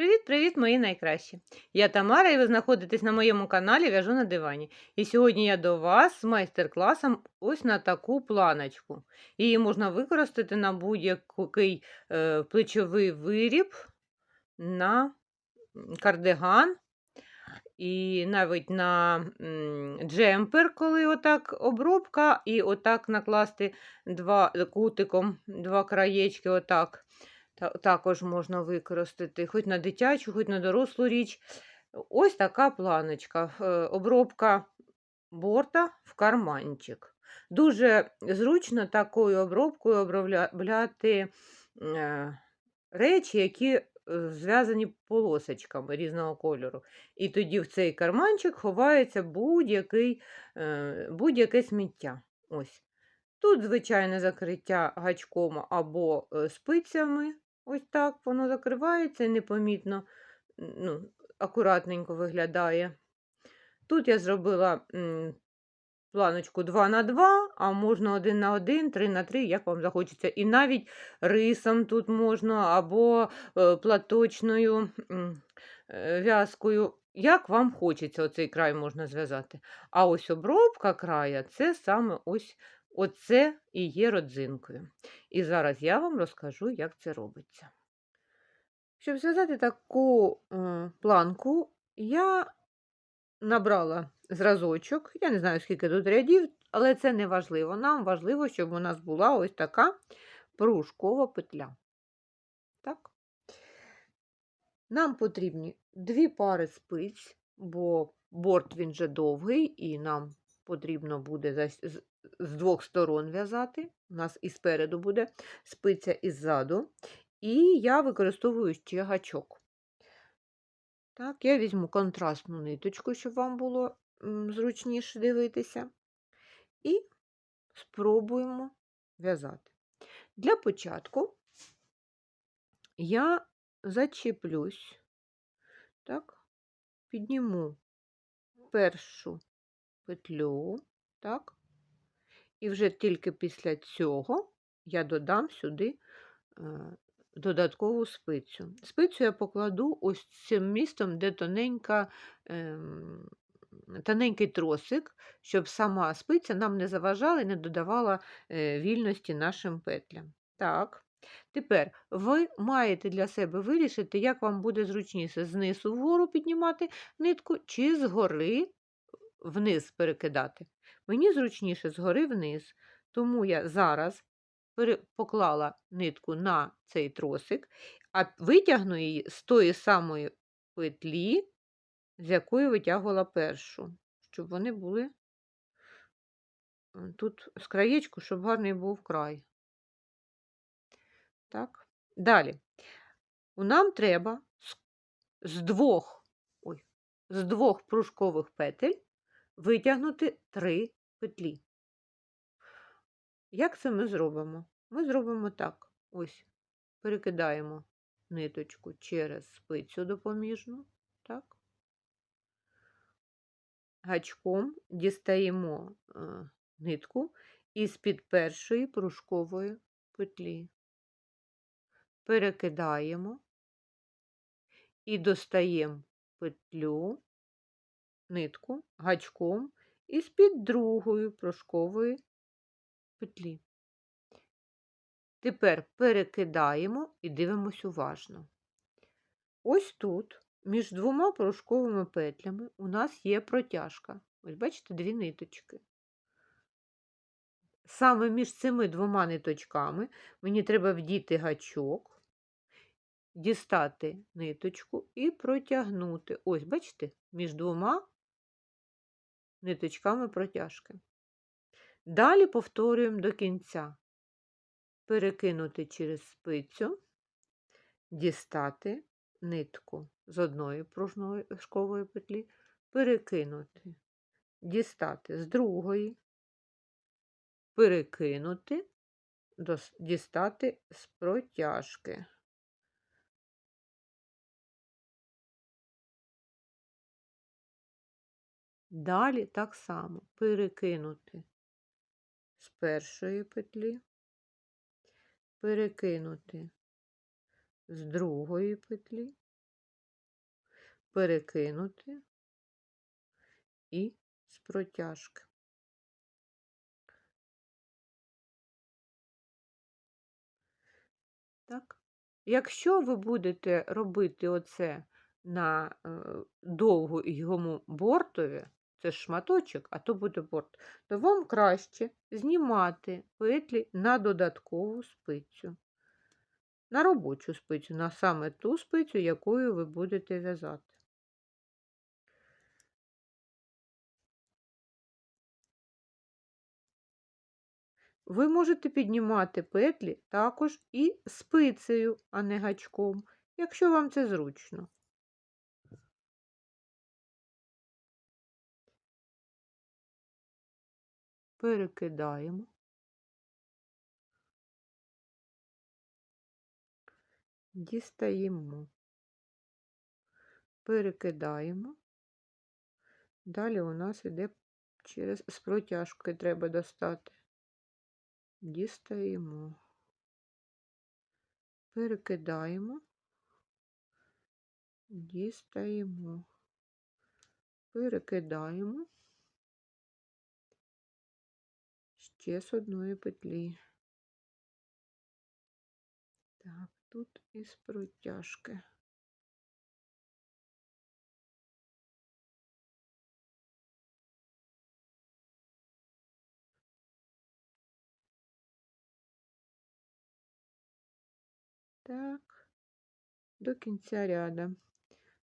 Привіт-привіт, мої найкращі! Я Тамара, і ви знаходитесь на моєму каналі В'яжу на дивані. І сьогодні я до вас з майстер-класом ось на таку планочку. Її можна використати на будь-який е, плечовий виріб, на кардиган і навіть на джемпер, коли отак обробка, і отак накласти два кутиком, два краєчки, отак. Та- Також можна використати хоч на дитячу, хоч на дорослу річ. Ось така планочка. е, Обробка борта в карманчик. Дуже зручно такою обробкою обробляти е, речі, які е, зв'язані полосочками різного кольору. І тоді в цей карманчик ховається будь-яке сміття. Ось. Тут звичайне закриття гачком або спицями. Ось так воно закривається непомітно, ну, акуратненько виглядає. Тут я зробила м, планочку 2 на 2, а можна 1 на 1, 3 на 3, як вам захочеться. І навіть рисом тут можна, або е, платочною е, в'язкою. Як вам хочеться, оцей край можна зв'язати. А ось обробка края це саме ось оце і є родзинкою. І зараз я вам розкажу, як це робиться. Щоб зв'язати таку планку, я набрала зразочок. Я не знаю, скільки тут рядів, але це не важливо. Нам важливо, щоб у нас була ось така пружкова петля. Так? Нам потрібні дві пари спиць, бо борт він вже довгий, і нам потрібно буде з, двох сторон в'язати. У нас і спереду буде спиця і ззаду. І я використовую ще гачок. Так, я візьму контрастну ниточку, щоб вам було зручніше дивитися. І спробуємо в'язати. Для початку я зачеплюсь, так, підніму першу петлю, так, і вже тільки після цього я додам сюди е, додаткову спицю. Спицю я покладу ось цим містом, де тоненька, ем, тоненький тросик, щоб сама спиця нам не заважала і не додавала е, вільності нашим петлям. Так. Тепер ви маєте для себе вирішити, як вам буде зручніше знизу вгору піднімати нитку, чи згори вниз перекидати. Мені зручніше згори вниз, тому я зараз поклала нитку на цей тросик, а витягну її з тої самої петлі, з якої витягувала першу, щоб вони були тут з краєчку, щоб гарний був край. Так. Далі. Нам треба з- двох, ой, з двох пружкових петель витягнути три петлі. Як це ми зробимо? Ми зробимо так. Ось, перекидаємо ниточку через спицю допоміжну, так. Гачком дістаємо е, нитку із-під першої пружкової петлі. Перекидаємо і достаємо петлю, нитку гачком із-під другої пружкової петлі. Тепер перекидаємо і дивимось уважно. Ось тут, між двома пружковими петлями, у нас є протяжка. Ось бачите, дві ниточки. Саме між цими двома ниточками мені треба вдіти гачок, дістати ниточку і протягнути. Ось, бачите, між двома ниточками протяжки. Далі повторюємо до кінця. Перекинути через спицю, дістати нитку з одної пружкової петлі, перекинути, дістати з другої, перекинути, дістати з протяжки. Далі так само перекинути з першої петлі, перекинути з другої петлі, перекинути і з протяжки. Так. Якщо ви будете робити оце на е, довгу йому бортові, це ж шматочок, а то буде борт, то вам краще знімати петлі на додаткову спицю. На робочу спицю, на саме ту спицю, якою ви будете в'язати. Ви можете піднімати петлі також і спицею, а не гачком, якщо вам це зручно. Перекидаємо. Дістаємо, перекидаємо. Далі у нас іде через з протяжки треба достати. Дістаємо, перекидаємо, дістаємо, перекидаємо ще з одної петлі. Так, тут із протяжки. Так, до кінця ряда.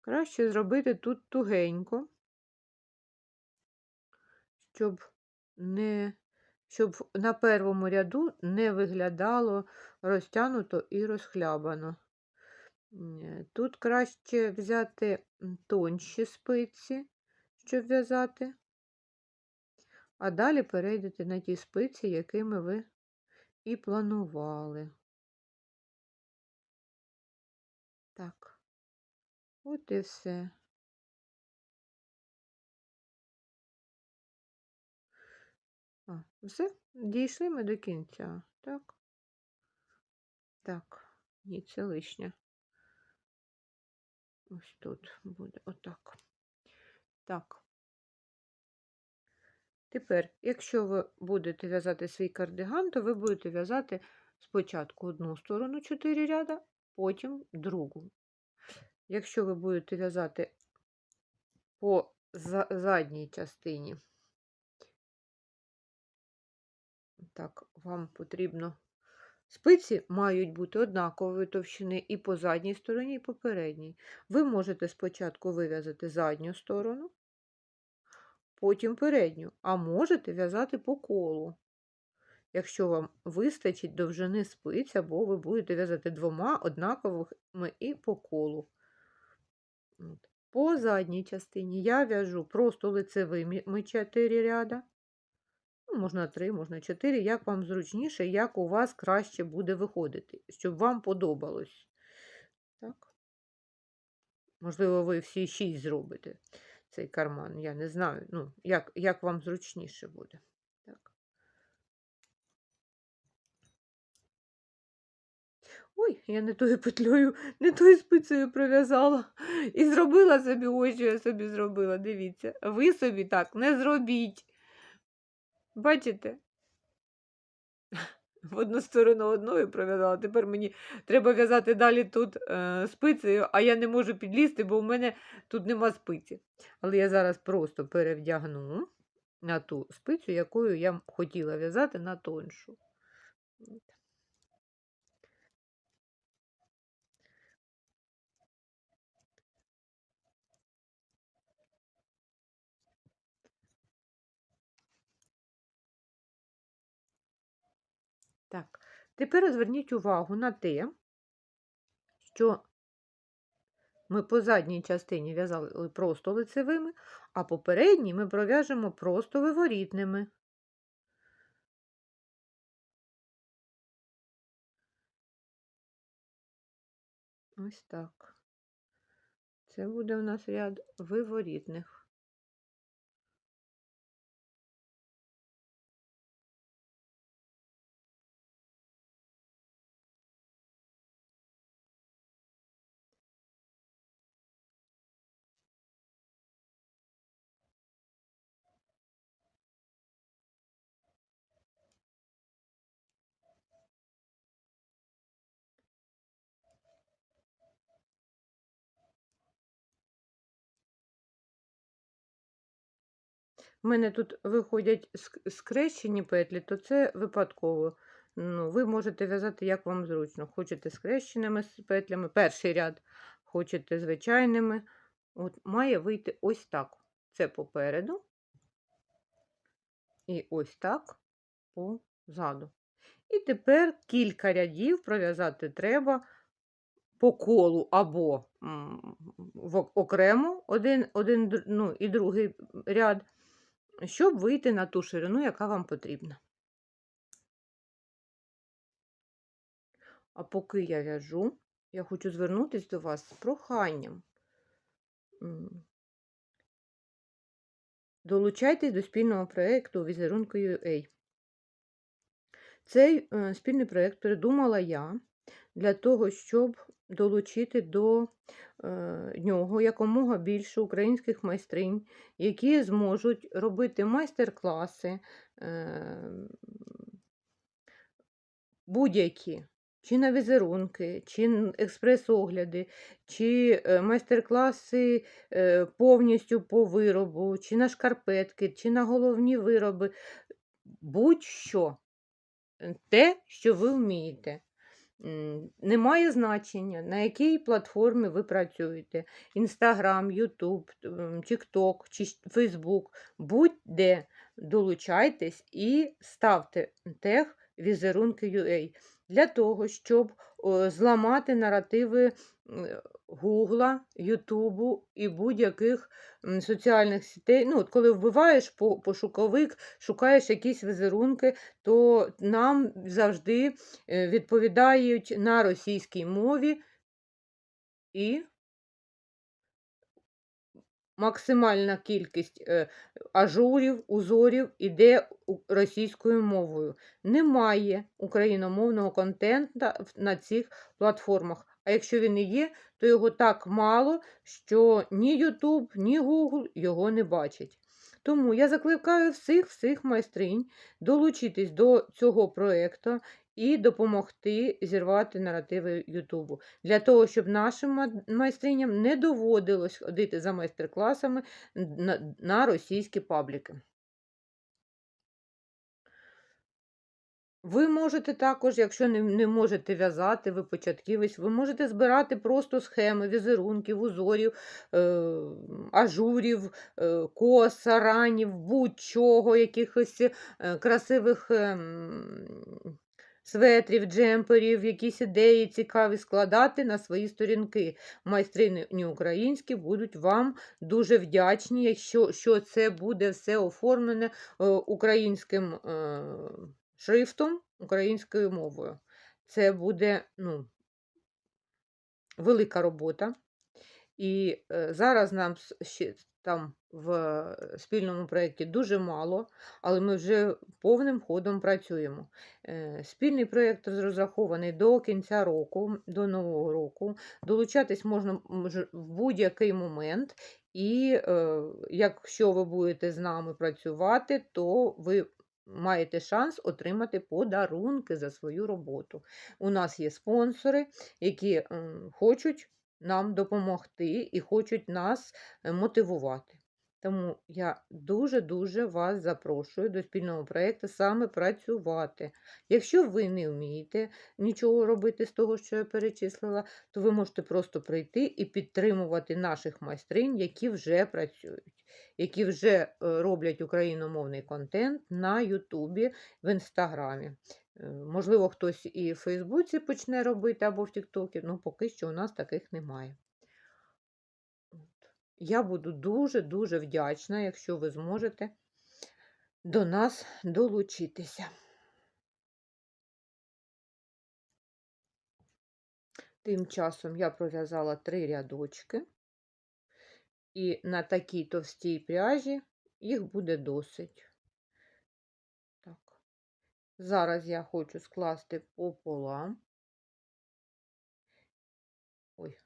Краще зробити тут тугенько, щоб не щоб на першому ряду не виглядало розтягнуто і розхлябано. Тут краще взяти тонші спиці, щоб в'язати, а далі перейдете на ті спиці, якими ви і планували. Так, от і все. Все, дійшли ми до кінця, так? Так, ні, це лишнє. Ось тут буде отак. Так. Тепер, якщо ви будете в'язати свій кардиган, то ви будете в'язати спочатку одну сторону 4 ряда, потім другу. Якщо ви будете в'язати по задній частині, так, вам потрібно спиці мають бути однакової товщини і по задній стороні, і по передній. Ви можете спочатку вив'язати задню сторону, потім передню, а можете в'язати по колу якщо вам вистачить довжини спиць, або ви будете в'язати двома однаковими і по колу. По задній частині я в'яжу просто лицевими 4 ряда. Можна 3, можна 4, як вам зручніше, як у вас краще буде виходити, щоб вам подобалось. Так. Можливо, ви всі 6 зробите цей карман. Я не знаю, ну, як, як вам зручніше буде. Ой, я не тою петлею, не тою спицею пров'язала. І зробила собі ось що я собі зробила. Дивіться, ви собі так не зробіть. Бачите? В одну сторону одною пров'язала. Тепер мені треба в'язати далі тут е, спицею, а я не можу підлізти, бо в мене тут нема спиці. Але я зараз просто перевдягну на ту спицю, якою я хотіла в'язати на тоншу. Так, тепер зверніть увагу на те, що ми по задній частині в'язали просто лицевими, а по передній ми пров'яжемо просто виворітними. Ось так. Це буде у нас ряд виворітних. В мене тут виходять ск- скрещені петлі, то це випадково. Ну, ви можете в'язати, як вам зручно. Хочете скрещеними петлями, перший ряд, хочете звичайними. От має вийти ось так. Це попереду. І ось так позаду. І тепер кілька рядів пров'язати треба по колу або в ок- окремо один, один ну, і другий ряд, щоб вийти на ту ширину, яка вам потрібна. А поки я в'яжу, я хочу звернутися до вас з проханням. Долучайтесь до спільного проєкту Візерунку UA. Цей е, спільний проєкт придумала я для того, щоб долучити до е, нього якомога більше українських майстринь, які зможуть робити майстер-класи е, будь-які. Чи на візерунки, чи експрес-огляди, чи е, майстер-класи повністю по виробу, чи на шкарпетки, чи на головні вироби. Будь-що. Те, що ви вмієте. Немає значення, на якій платформі ви працюєте. Інстаграм, Ютуб, Тікток чи Фейсбук. Будь-де долучайтесь і ставте тег візерунки UA для того, щоб зламати наративи Гугла, Ютубу і будь-яких соціальних сітей. Ну, от коли вбиваєш по пошуковик, шукаєш якісь візерунки, то нам завжди е, відповідають на російській мові і максимальна кількість е, ажурів, узорів іде російською мовою. Немає україномовного контенту на цих платформах. А якщо він і є, то його так мало, що ні YouTube, ні Google його не бачать. Тому я закликаю всіх всіх майстринь долучитись до цього проєкту і допомогти зірвати наративи Ютубу. Для того, щоб нашим майстриням не доводилось ходити за майстер-класами на російські пабліки. Ви можете також, якщо не, не можете в'язати, ви початківець, ви можете збирати просто схеми візерунків, узорів, е, ажурів, е, кос, аранів, будь-чого, якихось е, красивих ем, светрів, джемперів, якісь ідеї цікаві складати на свої сторінки. Майстрині українські будуть вам дуже вдячні, якщо що це буде все оформлене е, українським е, шрифтом, українською мовою. Це буде ну, велика робота. І е, зараз нам ще там в е, спільному проєкті дуже мало, але ми вже повним ходом працюємо. Е, Спільний проєкт розрахований до кінця року, до нового року. Долучатись можна в будь-який момент. І якщо ви будете з нами працювати, то ви маєте шанс отримати подарунки за свою роботу. У нас є спонсори, які хочуть нам допомогти і хочуть нас е, мотивувати. Тому я дуже-дуже вас запрошую до спільного проєкту саме працювати. Якщо ви не вмієте нічого робити з того, що я перечислила, то ви можете просто прийти і підтримувати наших майстринь, які вже працюють, які вже е, роблять україномовний контент на Ютубі, в Інстаграмі. Е, Можливо, хтось і в Фейсбуці почне робити або в Тіктокі, але поки що у нас таких немає. Я буду дуже-дуже вдячна, якщо ви зможете до нас долучитися. Тим часом я пров'язала три рядочки, і на такій товстій пряжі їх буде досить. Так. Зараз я хочу скласти пополам. Ой,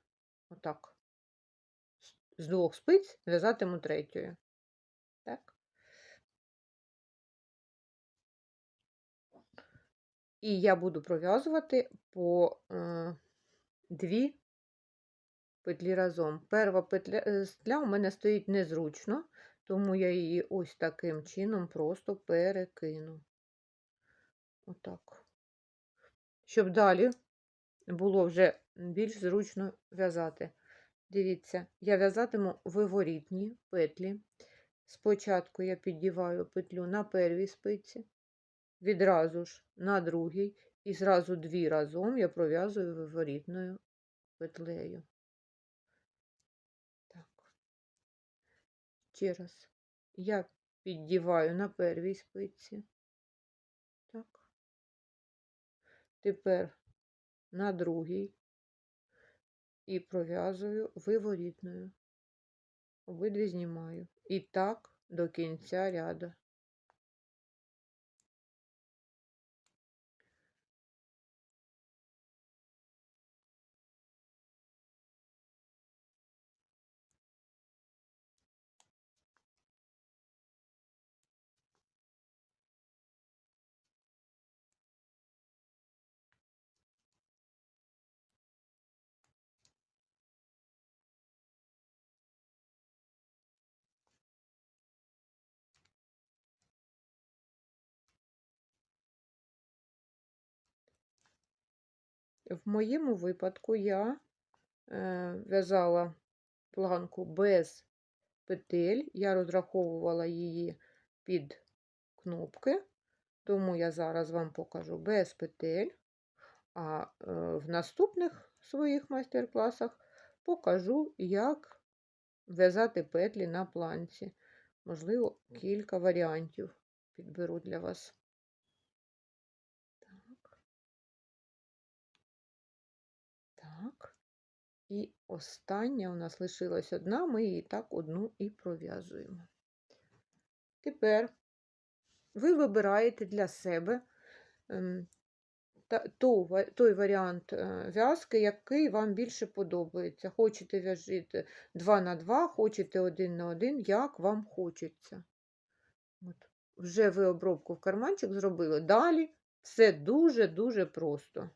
отак. З- двох спиць в'язатиму третьою. Так. І я буду пров'язувати по е, дві петлі разом. Перша петля, е, у мене стоїть незручно, Тому я її ось таким чином просто перекину. Отак. Щоб далі було вже більш зручно в'язати. Дивіться, я в'язатиму виворітні петлі. Спочатку я піддіваю петлю на первій спиці, відразу ж на другій, і зразу дві разом я пров'язую виворітною петлею. Так. Ще раз. Я піддіваю на первій спиці. Так. Тепер на другій і пров'язую виворітною. Обидві знімаю. І так до кінця ряду. В моєму випадку я е, в'язала планку без петель, я розраховувала її під кнопки, тому я зараз вам покажу без петель, а е, в наступних своїх майстер-класах покажу, як в'язати петлі на планці. Можливо, кілька варіантів підберу для вас. І остання у нас лишилась одна, ми її так одну і пров'язуємо. Тепер ви вибираєте для себе ем, той варіант е, в'язки, який вам більше подобається. Хочете в'яжити 2 на 2, хочете 1 на 1, як вам хочеться. От. Вже ви обробку в карманчик зробили. Далі все дуже-дуже просто.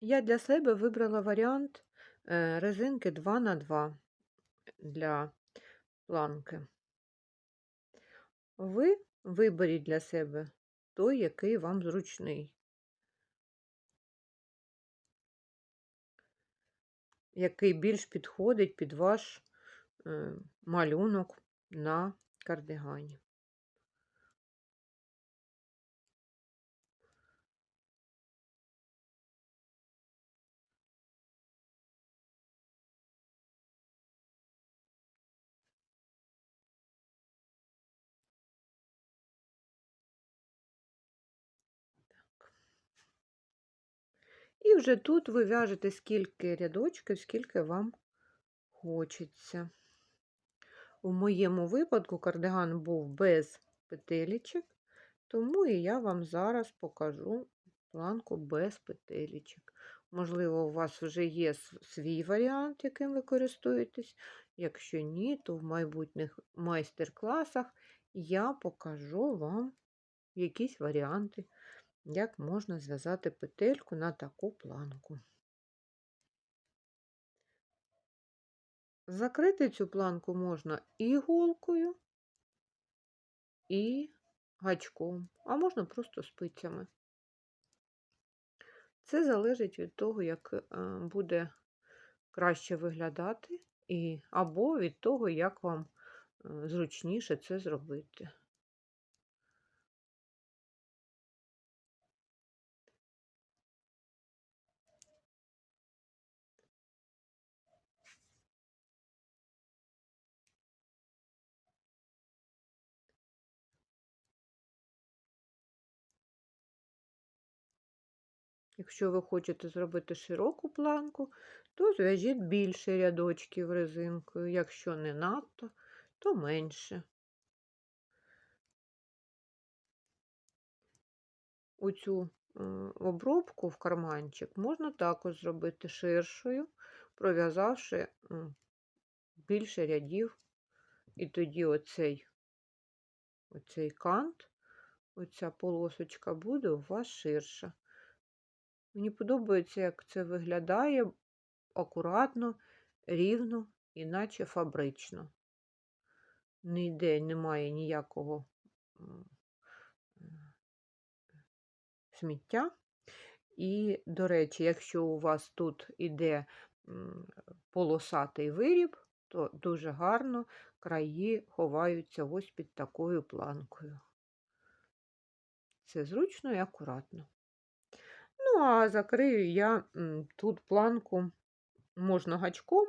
Я для себе вибрала варіант резинки 2 на 2 для планки. Ви виберіть для себе той, який вам зручний. Який більш підходить під ваш е, малюнок на кардигані. І вже тут ви в'яжете скільки рядочків, скільки вам хочеться. У моєму випадку кардиган був без петелічок, тому і я вам зараз покажу планку без петелічок. Можливо, у вас вже є свій варіант, яким ви користуєтесь. Якщо ні, то в майбутніх майстер-класах я покажу вам якісь варіанти як можна зв'язати петельку на таку планку. Закрити цю планку можна і голкою, і гачком, а можна просто спицями. Це залежить від того, як е, буде краще виглядати, і, або від того, як вам е, зручніше це зробити. Якщо ви хочете зробити широку планку, то зв'яжіть більше рядочків резинкою. Якщо не надто, то менше. Оцю е, обробку в карманчик можна також зробити ширшою, пров'язавши більше рядів, і тоді оцей, оцей кант, оця полосочка буде у вас ширша. Мені подобається, як це виглядає акуратно, рівно, іначе фабрично. ніде немає ніякого сміття. І, до речі, якщо у вас тут іде полосатий виріб, то дуже гарно краї ховаються ось під такою планкою. Це зручно і акуратно. Ну, а закрию я тут планку можна гачком,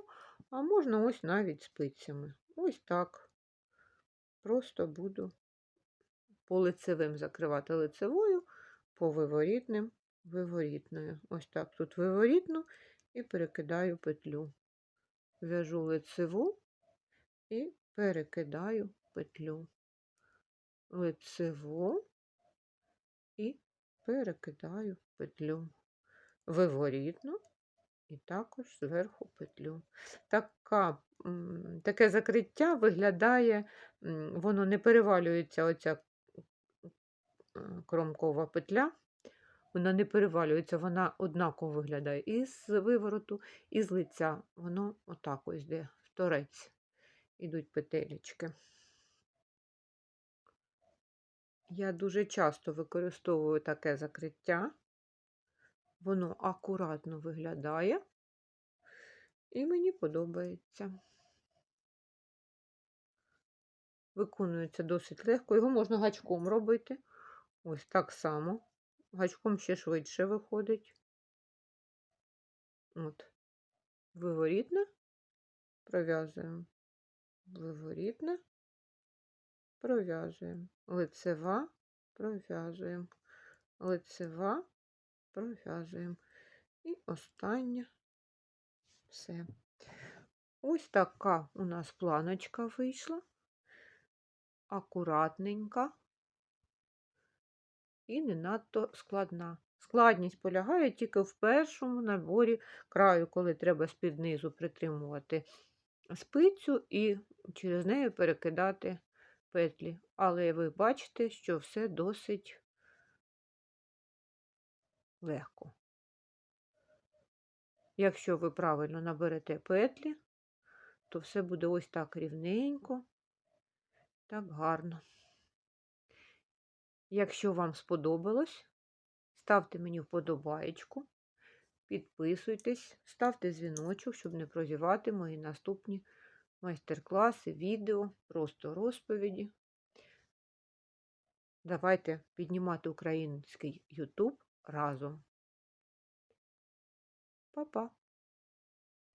а можна ось навіть спицями. Ось так. Просто буду по лицевим закривати лицевою, по виворітним виворітною. Ось так тут виворітну і перекидаю петлю. В'яжу лицеву і перекидаю петлю. Лицеву і перекидаю петлю. Виворітну і також зверху петлю. Така, таке закриття виглядає, воно не перевалюється оця е, кромкова петля, вона не перевалюється, вона однаково виглядає і з вивороту, і з лиця. Воно отак ось де в торець ідуть петелечки. Я дуже часто використовую таке закриття. Воно акуратно виглядає, і мені подобається. Виконується досить легко. Його можна гачком робити. Ось так само. Гачком ще швидше виходить. От. Виворітне, пров'язуємо. Виворітне, пров'язуємо. Лицева, пров'язуємо. Лицева, пров'язуємо. І остання все. Ось така у нас планочка вийшла. Акуратненька і не надто складна. Складність полягає тільки в першому наборі краю, коли треба з-під низу притримувати спицю і через неї перекидати петлі. Але ви бачите, що все досить легко. Якщо ви правильно наберете петлі, то все буде ось так рівненько, так гарно. Якщо вам сподобалось, ставте мені вподобаєчку, підписуйтесь, ставте дзвіночок, щоб не прозівати мої наступні майстер-класи, відео, просто розповіді. Давайте піднімати український YouTube разом. Па-па!